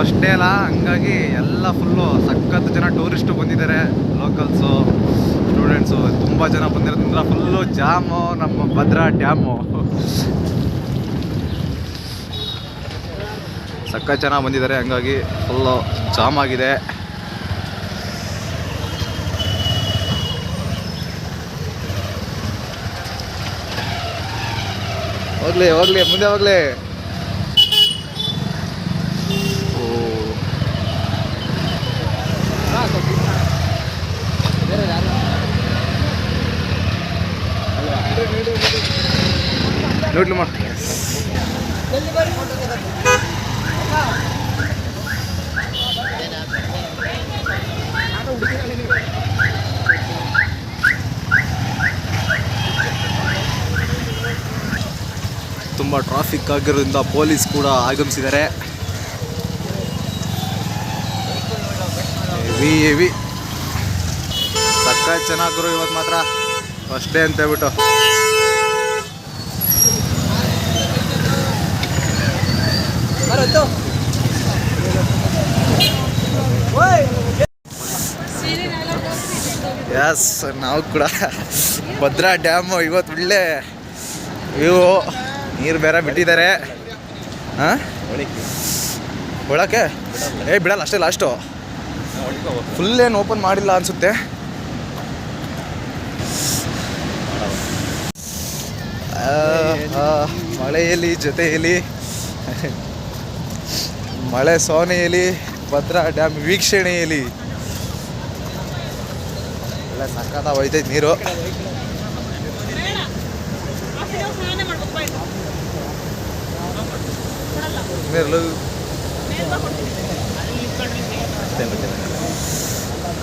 First day ಅಲ್ಲ, ಹಂಗಾಗಿ ಎಲ್ಲ ಫುಲ್ಲು ಸಖತ್ ಜನ ಟೂರಿಸ್ಟು ಬಂದಿದ್ದಾರೆ ಲೋಕಲ್ಸು ಸ್ಟೂಡೆಂಟ್ಸು ತುಂಬ ಜನ ಬಂದಿರೋದ್ರಿಂದ ಫುಲ್ಲು ಜಾಮು ನಮ್ಮ ಭದ್ರಾ ಡ್ಯಾಮು ಸಖತ್ ಜನ ಬಂದಿದ್ದಾರೆ, ಹಂಗಾಗಿ ಫುಲ್ಲು ಜಾಮ್ ಆಗಿದೆ. ಹೋಗ್ಲಿ ಹೋಗ್ಲಿ, ಮುಂದೆ ಹೋಗ್ಲಿ. ನೋಡ್ಲಿ ತುಂಬ ಟ್ರಾಫಿಕ್ ಆಗಿರೋದ್ರಿಂದ ಪೊಲೀಸ್ ಕೂಡ ಆಗಮಿಸಿದ್ದಾರೆ. ಹೆವಿ ಹೆವಿ ಸಕ್ಕ ಚೆನ್ನಾಗಿರು ಇವತ್ತು ಮಾತ್ರ. ಡೇ ಅಂತ ಹೇಳ್ಬಿಟ್ಟು. ಎಸ್ ನಾವು ಕೂಡ ಭದ್ರಾ ಡ್ಯಾಮು ಇವತ್ತು ಒಳ್ಳೆ ಇವು ನೀರು ಬೇರೆ ಬಿಟ್ಟಿದ್ದಾರೆ. ಹಾಂ? ಒಳಕ್ಕೆ ಏ, ಬಿಡಲ್ಲ, ಅಷ್ಟೇ ಲಾಸ್ಟು ಫುಲ್ ಏನು ಓಪನ್ ಮಾಡಿಲ್ಲ ಅನಿಸುತ್ತೆ. ಮಳೆಯಲ್ಲಿ, ಜೊತೆಯಲ್ಲಿ, ಮಳೆ ಸೋನೆಯಲ್ಲಿ, ಭದ್ರಾ ಡ್ಯಾಮ್ ವೀಕ್ಷಣೆಯಲ್ಲಿ. ಎಲ್ಲ ಸಕ್ಕತ್ತ ಹೋಯ್ತೈತೆ ನೀರು.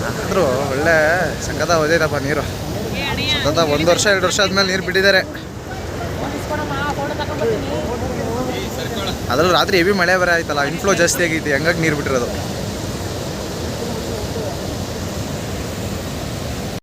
ಆದರೂ ಒಳ್ಳೆ ಸಂಗತ ಹೋದೈತಪ್ಪ ನೀರು. ಸತತ ಒಂದು ವರ್ಷ, ಎರಡು ವರ್ಷ ಆದ್ಮೇಲೆ ನೀರು ಬಿಟ್ಟಿದ್ದಾರೆ. ಅದ್ರಲ್ಲೂ ರಾತ್ರಿ ಹೆವಿ ಮಳೆ ಬರ ಆಯ್ತಲ್ಲ ಇನ್ಫ್ಲೋ ಜಾಸ್ತಿ ಆಗೈತಿ ಹಂಗಾಗಿ ನೀರು ಬಿಟ್ಟಿರೋದು?